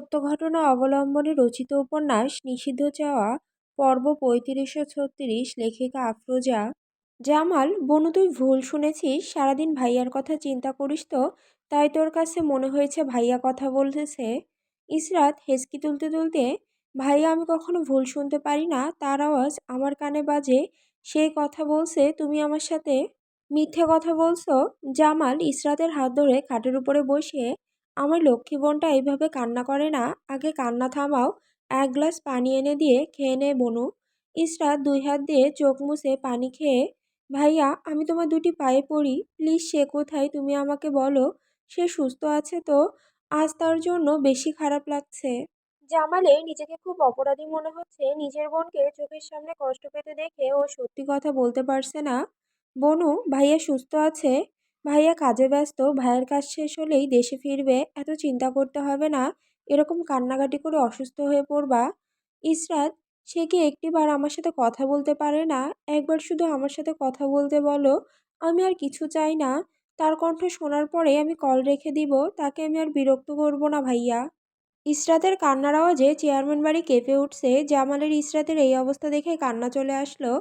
সত্য ঘটনা অবলম্বনে রচিত উপন্যাস নিষিদ্ধ চাওয়া পর্ব পঁয়ত্রিশশো ছত্রিশ, লেখিকা আফরোজা জামাল, বনু তুই ভুল শুনেছিস? সারাদিন ভাইয়ার কথা চিন্তা করিস তো? তাই তোর কাছে মনে হয়েছে ভাইয়া কথা বলতেছে? ইসরাত হেসকি তুলতে তুলতে, ভাইয়া আমি কখনো ভুল শুনতে পারি না। তার আওয়াজ আমার কানে বাজে। সেই কথা বলছে, তুমি আমার সাথে মিথ্যে কথা বলছো? জামাল ইসরাতের হাত ধরে খাটের উপরে বসে আমার লক্ষ্মী বোনটা এইভাবে কান্না করে না? আগে কান্না থামাও। এক গ্লাস পানি এনে দিয়ে খেয়ে নে বনু। ইসরাত দুই হাত দিয়ে চোখ মুছে পানি খেয়ে, ভাইয়া, আমি তোমার দুটি পায়ে পড়ি। প্লিজ, সে কোথায়? তুমি আমাকে বলো। সে সুস্থ আছে তো? আজ তার জন্য বেশি খারাপ লাগছে। জামালে নিজেকে খুব অপরাধী মনে হচ্ছে। নিজের বোনকে চোখের সামনে কষ্ট পেতে দেখে ও সত্যি কথা বলতে পারছে না। বনু, ভাইয়া সুস্থ আছে? ভাইয়া কাজে ব্যস্ত, ভাইয়ের কাজ শেষ হলেই দেশে ফিরবে, এত চিন্তা করতে হবে না, এরকম কান্নাকাটি করে অসুস্থ হয়ে পড়বা। ইসরাত, সে কি একটিবার আমার সাথে কথা বলতে পারে না? একবার শুধু আমার সাথে কথা বলতে বলো, আমি আর কিছু চাই না। তার কণ্ঠ শোনার পরে আমি কল রেখে দিব, তাকে আমি আর বিরক্ত করব না ভাইয়া। ইসরাতের কান্নার আওয়াজে চেয়ারম্যান বাড়ি কেঁপে উঠছে, জামালের ইসরাতের এই অবস্থা দেখে কান্না চলে আসলো।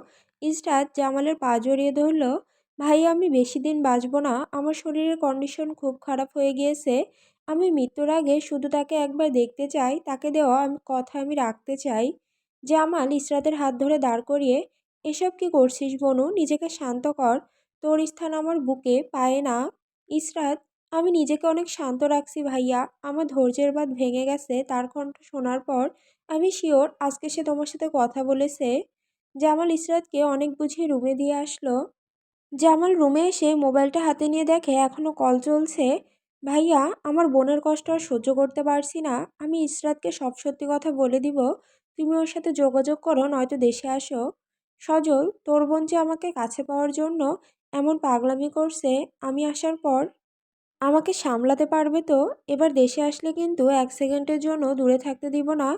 ইসরাত জামালের পা জড়িয়ে ধরল ভাই, আমি বেশি দিন বাঁচব না। আমার শরীরের কন্ডিশন খুব খারাপ হয়ে গিয়েছে। আমি মৃত্যুর আগে শুধু তাকে একবার দেখতে চাই। তাকে দেওয়া আমি কথা আমি রাখতে চাই। জামাল ইসরাতের হাত ধরে দাঁড় করিয়ে, এসব কি করছিস বনু? নিজেকে শান্ত কর। তোর স্থান আমার বুকে, পায়ে না। ইসরাত, আমি নিজেকে অনেক শান্ত রাখছি ভাইয়া। আমার ধৈর্যের বাদ ভেঙে গেছে। তার কণ্ঠ শোনার পর আমি শিওর আজকে সে তোমার সাথে কথা বলেছে। জামাল ইসরাতকে অনেক বুঝিয়ে রুমে দিয়ে আসলো। জামাল রুমে এসে মোবাইলটা হাতে নিয়ে দেখে এখনও কল চলছে, ভাইয়া, আমার বোনের কষ্ট আর সহ্য করতে পারছি না। আমি ইসরাতকে সব সত্যি কথা বলে দিব। তুমি ওর সাথে যোগাযোগ করো, নয়তো দেশে আসো। সজল, তোর বোন যে আমাকে কাছে পাওয়ার জন্য এমন পাগলামি করছে, আমি আসার পর আমাকে সামলাতে পারবে তো? এবার দেশে আসলে কিন্তু এক সেকেন্ডের জন্য দূরে থাকতে দিব না।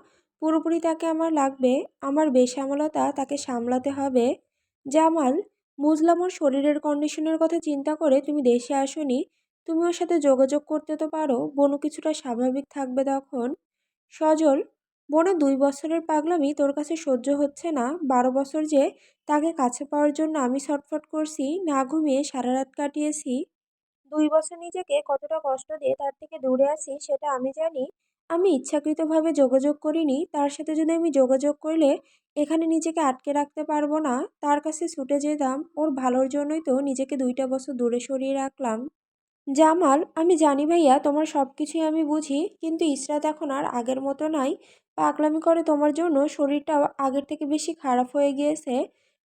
পুরোপুরি তাকে আমার লাগবে। আমার বেসামলতা তাকে সামলাতে হবে। জামাল বুঝলাম ওর শরীরের কন্ডিশনের কথা চিন্তা করে তুমি দেশে আসনি। তুমি ওর সাথে যোগাযোগ করতে তো পারো। বনু কিছুটা স্বাভাবিক থাকবে তখন। সজল বনু দুই বছরের পাগলামি তোর কাছে সহ্য হচ্ছে না। বারো বছর যে তাকে কাছে পাওয়ার জন্য আমি ছটফট করছি, না ঘুমিয়ে সারা রাত কাটিয়েছি। দুই বছর নিজেকে কতটা কষ্ট দিয়ে তার থেকে দূরে আছি সেটা আমি জানি। আমি ইচ্ছাকৃতভাবে যোগাযোগ করিনি, তার সাথে যদি আমি যোগাযোগ করলে এখানে নিজেকে আটকে রাখতে পারব না। তার কাছে ছুটে যেতাম, ওর ভালোর জন্যই তো নিজেকে দুইটা বছর দূরে সরিয়ে রাখলাম। জামাল, আমি জানি ভাইয়া, তোমার সব কিছুই আমি বুঝি, কিন্তু ইসরাত এখন আর আগের মতো নাই। পাগলামি করে তোমার জন্য শরীরটাও আগের থেকে বেশি খারাপ হয়ে গিয়েছে।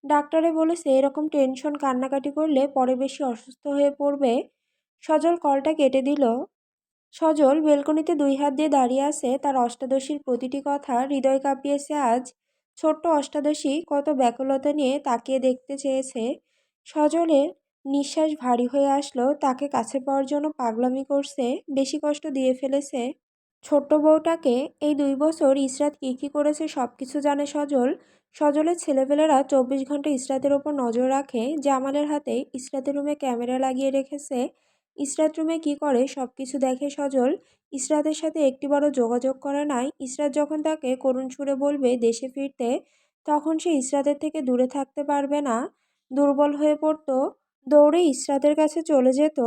ডাক্তারে বলেছে, এরকম টেনশন কান্নাকাটি করলে পরে বেশি অসুস্থ হয়ে পড়বে। সজল কলটা কেটে দিল। সজল বেলকনিতে দুই হাত দিয়ে দাঁড়িয়ে আছে তার অষ্টাদশীর প্রতিটি কথা হৃদয় কাঁপিয়েছে আজ। ছোট্ট অষ্টাদশী কত ব্যাকুলতা নিয়ে তাকিয়ে দেখতে চেয়েছে। সজলের নিঃশ্বাস ভারী হয়ে আসলো, তাকে কাছে পাওয়ার জন্য পাগলামি করছে, বেশি কষ্ট দিয়ে ফেলেছে। ছোট্ট বউটাকে এই দুই বছর ইসরাত কী কী করেছে সব কিছু জানে সজল। সজলের ছেলেপেলেরা চব্বিশ ঘণ্টা ইসরাতের ওপর নজর রাখে, জামালের হাতে ইসরাতের রুমে ক্যামেরা লাগিয়ে রেখেছে। ইসরাত রুমে কী করে? সব কিছু দেখে সজল ইসরাতের সাথে একটিবারও যোগাযোগ করে নাই। ইসরাত যখন তাকে করুণ সুরে বলবে দেশে ফিরতে, তখন সে ইসরাতের থেকে দূরে থাকতে পারবে না। দুর্বল হয়ে পড়তো, দৌড়ে ইসরাতের কাছে চলে যেত।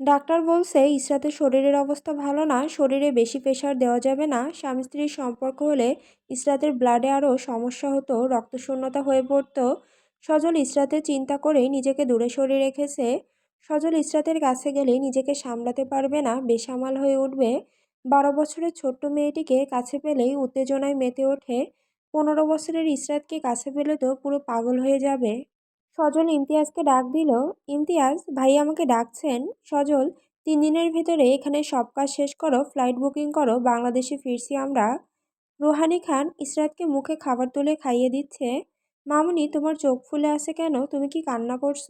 ডাক্তার বলছে, ইসরাতের শরীরের অবস্থা ভালো না, শরীরে বেশি প্রেশার দেওয়া যাবে না। স্বামী স্ত্রীর সম্পর্ক হলে ইসরাতের ব্লাডে আরও সমস্যা হতো, রক্তশূন্যতা হয়ে পড়তো। সজল ইসরাতের চিন্তা করেই নিজেকে দূরে সরিয়ে রেখেছে। সজল ইসরাতের কাছে গেলে নিজেকে সামলাতে পারবে না, বেসামাল হয়ে উঠবে। বারো বছরের ছোট্ট মেয়েটিকে কাছে পেলেই উত্তেজনায় মেতে ওঠে। পনেরো বছরের ইসরাতকে কাছে পেলে তো পুরো পাগল হয়ে যাবে। সজল ইমতিয়াজকে ডাক দিল, ইমতিয়াজ, ভাই আমাকে ডাকছেন। সজল, তিন দিনের ভেতরে এখানে সব কাজ শেষ করো, ফ্লাইট বুকিং করো, বাংলাদেশে ফিরছি আমরা। রুহানি খান ইসরাতকে মুখে খাবার তুলে খাইয়ে দিচ্ছে। মামুনি, তোমার চোখ ফুলে আছে কেন? তুমি কি কান্না করছ?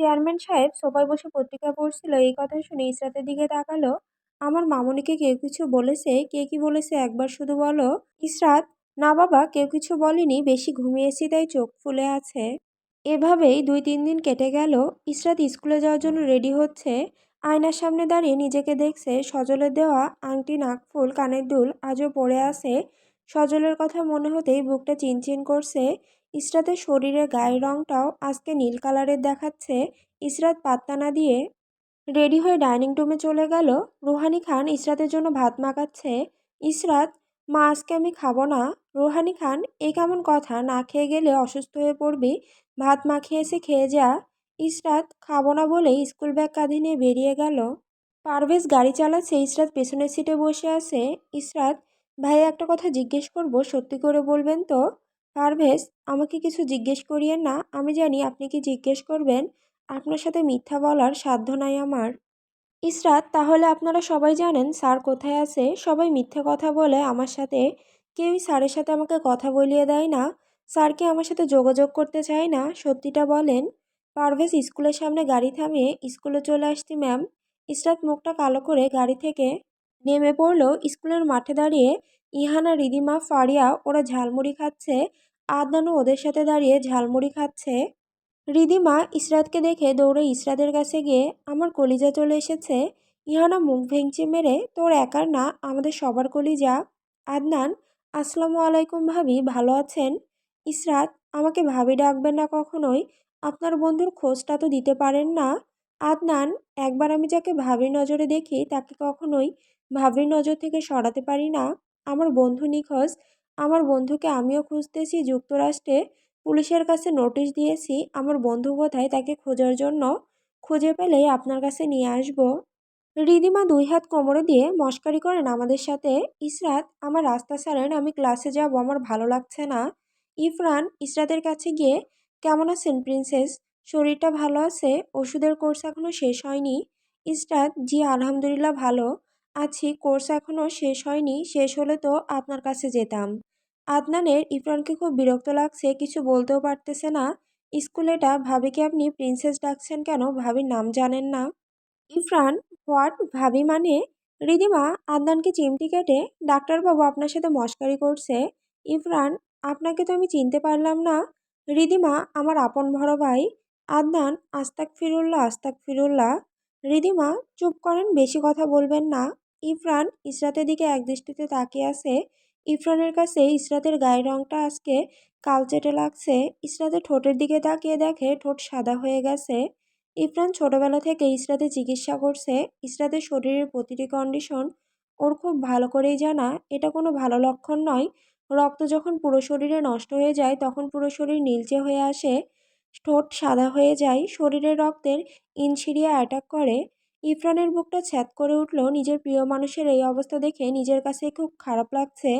চেয়ারম্যান সাহেব সোফায় বসে পত্রিকা পড়ছিল, এই কথা শুনে ইসরাতের দিকে তাকালো। আমার মামুনিকে কেউ কিছু বলেছে? কে কি বলেছে একবার শুধু বলো? ইসরাত না বাবা, কেউ কিছু বলেনি, বেশি ঘুমিয়েছি তাই চোখ ফুলে আছে। এভাবেই দুই তিন দিন কেটে গেল। ইসরাত স্কুলে যাওয়ার জন্য রেডি হচ্ছে। আয়নার সামনে দাঁড়িয়ে নিজেকে দেখছে। সজলের দেওয়া আংটি নাকফুল কানের দুল আজও পড়ে আছে। সজলের কথা মনে হতেই বুকটা চিনচিন করছে। ইসরাতের শরীরের গায়ের রংটাও আজকে নীল কালারের দেখাচ্ছে। ইসরাত পাত্তা না দিয়ে রেডি হয়ে ডাইনিং রুমে চলে গেল। রুহানি খান ইসরাতের জন্য ভাত মাখাচ্ছে। ইসরাত, মা, আজকে আমি খাব না। রুহানি খান, এ কেমন কথা? না খেয়ে গেলে অসুস্থ হয়ে পড়বি। ভাত মাখিয়ে এসে খেয়ে যা। ইসরাত, খাব না বলেই স্কুল ব্যাগ কাঁধে নিয়ে বেরিয়ে গেল। পারভেজ গাড়ি চালাচ্ছে। ইসরাত পেছনের সিটে বসে আছে। ইসরাত ভাই, একটা কথা জিজ্ঞেস করব। সত্যি করে বলবেন তো? পারভেজ, আমাকে কিছু জিজ্ঞেস করিয়েন না। আমি জানি আপনি কি জিজ্ঞেস করবেন। আপনার সাথে মিথ্যা বলার সাধ্য নাই আমার। ইসরাত, তাহলে আপনারা সবাই জানেন স্যার কোথায় আছে? সবাই মিথ্যা কথা বলে আমার সাথে। কেউই স্যারের সাথে আমাকে কথা বলিয়ে দেয় না। স্যারকে আমার সাথে যোগাযোগ করতে চায় না। সত্যিটা বলেন। পারভেজ, স্কুলের সামনে গাড়ি থামিয়ে স্কুলে চলে আসছি, ম্যাম। ইসরাত, মুখটা কালো করে গাড়ি থেকে নেমে পড়ল স্কুলের মাঠে দাঁড়িয়ে। ইহানা, রিদিমা, ফারিয়া, ওরা ঝালমুড়ি খাচ্ছে। আদনানও ওদের সাথে দাঁড়িয়ে ঝালমুড়ি খাচ্ছে। রিদিমা ইসরাতকে দেখে দৌড়ে ইসরাতের কাছে গিয়ে, আমার কলিজা চলে এসেছে। ইহানা, মুখ ভেঙচি মেরে, তোর একার না, আমাদের সবার কলিজা। আদনান, আসসালামু আলাইকুম ভাবি, ভালো আছেন? ইসরাত, আমাকে ভাবি ডাকবেন না কখনোই। আপনার বন্ধুর খোঁজটা তো দিতে পারেন না। আদনান, একবার আমি যাকে ভাবির নজরে দেখি, তাকে কখনোই ভাবির নজর থেকে সরাতে পারি না। আমার বন্ধু নিখোঁজ। আমার বন্ধুকে আমিও খুঁজতেছি, যুক্তরাষ্ট্রে পুলিশের কাছে নোটিশ দিয়েছি। আমার বন্ধু কোথায় তাকে খোঁজার জন্য। খুঁজে পেলেই আপনার কাছে নিয়ে আসব। রিদিমা দুই হাত কোমরে দিয়ে মস্কারি করেন আমাদের সাথে। ইসরাত, আমার রাস্তা ছাড়েন, আমি ক্লাসে যাব, আমার ভালো লাগছে না। ইফরান, ইসরাতের কাছে গিয়ে, কেমন আছেন প্রিন্সেস? শরীরটা ভালো আছে? ওষুধের কোর্স এখনও শেষ হয়নি? ইসরাত, জি, আলহামদুলিল্লাহ ভালো। আছি, কোর্স এখনও শেষ হয়নি, শেষ হলে তো আপনার কাছে যেতাম। আদনানের ইফরানকে খুব বিরক্ত লাগছে, কিছু বলতেও পারতেছে না। স্কুলেটা, ভাবিকে আপনি প্রিন্সেস ডাকছেন কেন? ভাবির নাম জানেন না। ইফরান হোয়াট? ভাবি মানে? রিদিমা, আদনানকে চিমটি কেটে, ডাক্তারবাবু আপনার সাথে মস্কারি করছে। ইফরান আপনাকে তো আমি চিনতে পারলাম না। রিদিমা, আমার আপন ভর ভাই। আদনান আস্তাক ফিরুল্লাহ আস্তাক ফিরুল্লাহ রিদিমা, চুপ করেন, বেশি কথা বলবেন না। ইফরান ইসরাতের দিকে একদৃষ্টিতে তাকিয়ে আছে। ইফরানের কাছে ইসরাতের গায়ের রংটা আজকে কালচেটে লাগছে। ইসরাতের ঠোঁটের দিকে তাকিয়ে দেখে ঠোঁট সাদা হয়ে গেছে। ইফরান ছোটবেলা থেকে ইসরাতের চিকিৎসা করছে। ইসরাতের শরীরের প্রতিটি কন্ডিশন ওর খুব ভালো করেই জানা। এটা কোনো ভালো লক্ষণ নয়। রক্ত যখন পুরো শরীরে নষ্ট হয়ে যায়, তখন পুরো শরীর নীলচে হয়ে আসে। ঠোঁট সাদা হয়ে যায়। শরীরের রক্তের ইনসিরিয়া অ্যাটাক করে। ইফরানের বুকটা ছ্যাদ করে উঠল নিজের প্রিয় মানুষের এই অবস্থা দেখে নিজের কাছে খুব খারাপ লাগছে।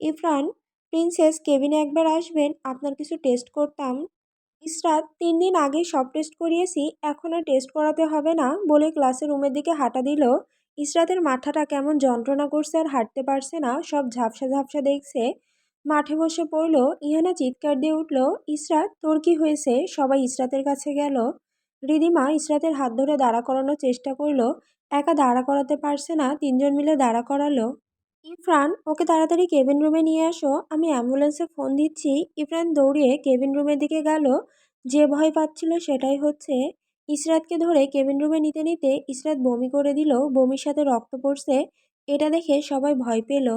ইফরান, প্রিন্সেস কেবিনে একবার আসবেন, আপনার কিছু টেস্ট করতাম। ইসরাত তিন দিন আগে সব টেস্ট করিয়েছি, এখন আর টেস্ট করাতে হবে না বলে ক্লাসের রুমের দিকে হাঁটা দিল। ইসরাতের মাথাটা কেমন যন্ত্রণা করছে আর হাঁটতে পারছে না, সব ঝাপসা ঝাপসা দেখছে। মাঠে বসে পড়ল, ইহানা চিৎকার দিয়ে উঠল ইসরাত তোর কি হয়েছে? সবাই ইসরাতের কাছে গেল। রিদিমা ইসরাতের হাত ধরে দাঁড়া করানোর চেষ্টা করল। একা দাঁড়া করাতে পারছে না, তিনজন মিলে দাঁড়া করালো। ইফরান, ওকে তাড়াতাড়ি কেবিন রুমে নিয়ে আসো, আমি অ্যাম্বুলেন্সে ফোন দিচ্ছি। ইফরান দৌড়িয়ে কেবিন রুমের দিকে গেল। যে ভয় পাচ্ছিল সেটাই হচ্ছে, ইসরাতকে ধরে কেবিন রুমে নিতে নিতে ইসরাত বমি করে দিল, বমির সাথে রক্ত পড়ছে। এটা দেখে সবাই ভয় পেল।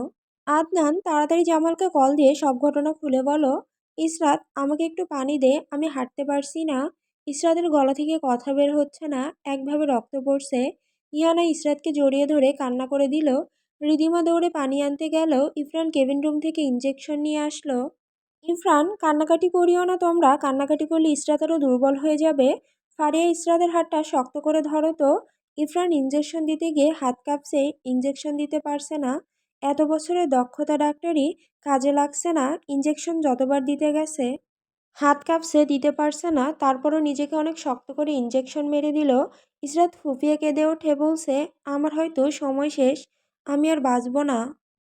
আদনান, তাড়াতাড়ি জামালকে কল দিয়ে সব ঘটনা খুলে বলো। ইসরাত, আমাকে একটু পানি দে, আমি হাঁটতে পারছি না। ইসরাতের গলা থেকে কথা বের হচ্ছে না, একভাবে রক্ত পড়ছে। ইয়ানা ইসরাতকে জড়িয়ে ধরে কান্না করে দিল। রিদিমা দৌড়ে পানি আনতে গেল। ইফরান কেবিন রুম থেকে ইঞ্জেকশন নিয়ে আসলো। ইফরান, কান্নাকাটি করিও না তোমরা। কান্নাকাটি করলে ইসরাত আরও দুর্বল হয়ে যাবে। ফারিয়া ইসরাতের হাতটা শক্ত করে ধরো তো। ইফরান ইঞ্জেকশন দিতে গিয়ে হাত কাঁপছে ইঞ্জেকশন দিতে পারছে না। এত বছরের দক্ষতা ডাক্তারই কাজে লাগছে না। ইঞ্জেকশন যতবার দিতে গেছে। হাত কাঁপছে, দিতে পারছে না। তারপরও নিজেকে অনেক শক্ত করে ইঞ্জেকশন মেরে দিল। ইসরাত ফুপিয়ে কেঁদে ওঠে, বলছে, আমার হয়তো সময় শেষ, আমি আর বাঁচব না।